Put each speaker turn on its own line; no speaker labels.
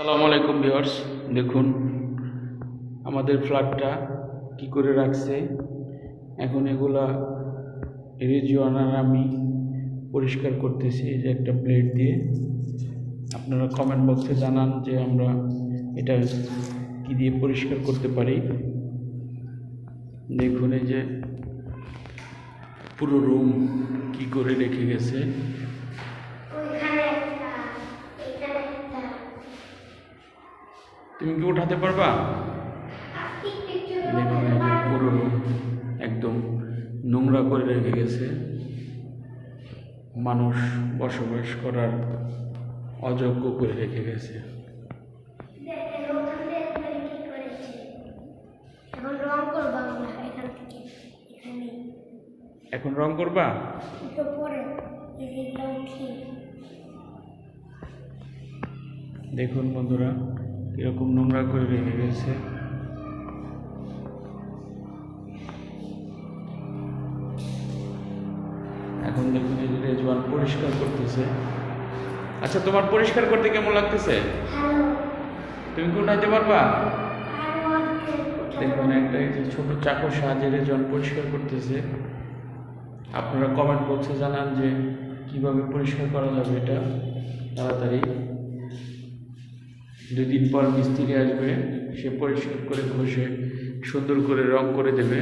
আসসালামু আলাইকুম ভিউয়ার্স, দেখুন, আমাদের ফ্ল্যাটটা কি করে রাখছে? এখন এগুলা রিজিওয়ান আমি পরিষ্কার করতেছি, এই যে একটা প্লেট দিয়ে। আপনারা কমেন্ট বক্সে জানান যে আমরা এটা কি দিয়ে পরিষ্কার করতে পারি। দেখুন, এই যে পুরো রুম কি করে রেখে গেছে
ওইখানে একটা এখানে একটা
তুমি কি উঠাতে পারবা? দেখুন পুরো একদম নোংরা করে রেখে গেছে। মানুষ বসবাস করার অযোগ্য করে রেখে গেছে।
দেখেন ওখান থেকে একবারে কি করেছে এখন। রং করব?
দেখুন বন্ধুরা কীরকম নোংরা করে রেখে গেছে। এখন দেখুন এই রেজওয়ান পরিষ্কার করতেছে। আচ্ছা তোমার পরিষ্কার করতে কেমন লাগতেছে? তুমি কি উঠাইতে পারবা? দেখুন, একটা যে ছোট চাকুর সাহায্যে রেজন পরিষ্কার করতেছে। আপনারা কমেন্ট বক্সে জানান যে কীভাবে পরিষ্কার করা যাবে এটা। তাড়াতাড়ি। দুই দিন পর মিস্ত্রি আসবে সে পরিষ্কার করে ঘষে সুন্দর করে রং করে দেবে।